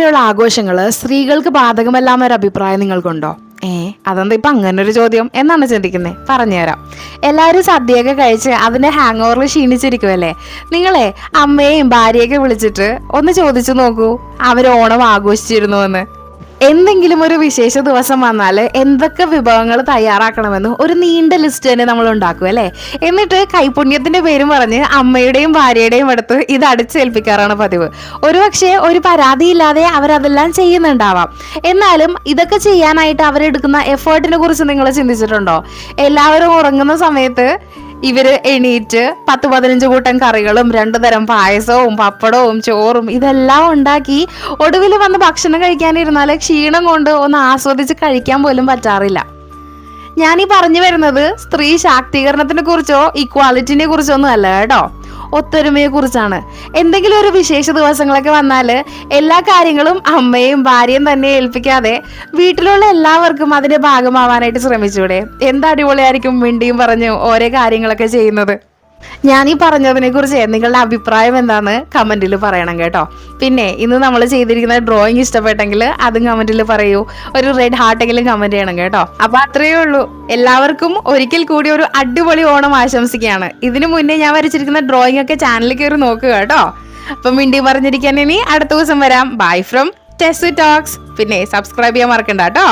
പോലെയുള്ള ആഘോഷങ്ങൾ സ്ത്രീകൾക്ക് ബാധകമല്ലാന്ന ഒരു അഭിപ്രായം നിങ്ങൾക്കുണ്ടോ? ഏ അതെന്താ ഇപ്പൊ അങ്ങനെ ഒരു ചോദ്യം എന്നാണ് ചിന്തിക്കുന്നത് പറഞ്ഞുതരാം എല്ലാവരും സദ്യയൊക്കെ കഴിച്ച് അതിന്റെ ഹാങ് ഓവറിൽ ക്ഷീണിച്ചിരിക്കുമല്ലേ നിങ്ങളെ അമ്മയെയും ഭാര്യയൊക്കെ വിളിച്ചിട്ട് ഒന്ന് ചോദിച്ചു നോക്കൂ. അവർ ഓണം ആഘോഷിച്ചിരുന്നു എന്ന്. എന്തെങ്കിലും ഒരു വിശേഷ ദിവസം വന്നാൽ എന്തൊക്കെ വിഭവങ്ങൾ തയ്യാറാക്കണമെന്ന് ഒരു നീണ്ട ലിസ്റ്റ് തന്നെ നമ്മൾ ഉണ്ടാക്കും അല്ലേ? എന്നിട്ട് കൈപുണ്യത്തിന്റെ പേരും പറഞ്ഞ് അമ്മയുടെയും ഭാര്യയുടെയും അടുത്ത് ഇത് അടിച്ചേൽപ്പിക്കാറാണ് പതിവ്. ഒരുപക്ഷെ ഒരു പരാതിയില്ലാതെ അവരതെല്ലാം ചെയ്യുന്നുണ്ടാവാം. എന്നാലും ഇതൊക്കെ ചെയ്യാനായിട്ട് അവരെടുക്കുന്ന എഫേർട്ടിനെ കുറിച്ച് നിങ്ങൾ ചിന്തിച്ചിട്ടുണ്ടോ? എല്ലാവരും ഉറങ്ങുന്ന സമയത്ത് ഇവർ എണീറ്റ് പത്ത് പതിനഞ്ച് കൂട്ടം കറികളും രണ്ടു തരം പായസവും പപ്പടവും ചോറും ഇതെല്ലാം ഉണ്ടാക്കി ഒടുവിൽ വന്ന് ഭക്ഷണം കഴിക്കാനിരുന്നാൽ ക്ഷീണം കൊണ്ട് ഒന്ന് ആസ്വദിച്ച് കഴിക്കാൻ പോലും പറ്റാറില്ല. ഞാൻ പറഞ്ഞു വരുന്നത് സ്ത്രീ ശാക്തീകരണത്തിനെ കുറിച്ചോ ഇക്വാലിറ്റിനെ കുറിച്ചോ ഒന്നും അല്ല കേട്ടോ. ഒത്തൊരുമയെ കുറിച്ചാണ് എന്തെങ്കിലും ഒരു വിശേഷ ദിവസങ്ങളൊക്കെ വന്നാൽ എല്ലാ കാര്യങ്ങളും അമ്മയും ഭാര്യയും തന്നെ ഏൽപ്പിക്കാതെ വീട്ടിലുള്ള എല്ലാവർക്കും അതിന്റെ ഭാഗമാവാനായിട്ട് ശ്രമിച്ചൂടെ. എന്ത് അടിപൊളിയായിരിക്കും മിണ്ടിയും പറഞ്ഞു ഓരോ കാര്യങ്ങളൊക്കെ ചെയ്യുന്നത്. ഞാൻ ഈ പറഞ്ഞതിനെ കുറിച്ച് നിങ്ങളുടെ അഭിപ്രായം എന്താന്ന് കമന്റിൽ പറയണം കേട്ടോ. പിന്നെ ഇന്ന് നമ്മൾ ചെയ്തിരിക്കുന്ന ഡ്രോയിങ് ഇഷ്ടപ്പെട്ടെങ്കിൽ അതും കമന്റിൽ പറയൂ. ഒരു റെഡ് ഹാർട്ടെങ്കിലും കമന്റ് ചെയ്യണം കേട്ടോ. അപ്പൊ അത്രയേ ഉള്ളൂ. എല്ലാവർക്കും ഒരിക്കൽ കൂടി ഒരു അടിപൊളി ഓണം ആശംസിക്കുകയാണ്. ഇതിനു മുന്നേ ഞാൻ വരച്ചിരിക്കുന്ന ഡ്രോയിങ് ഒക്കെ ചാനലിൽ കയറി നോക്കുക കേട്ടോ. അപ്പം മിണ്ടി പറഞ്ഞിരിക്കാൻ ഇനി അടുത്ത ദിവസം വരാം. ബൈ ഫ്രം ടെസ് ടോക്സ് പിന്നെ സബ്സ്ക്രൈബ് ചെയ്യാൻ മറക്കണ്ട കേട്ടോ.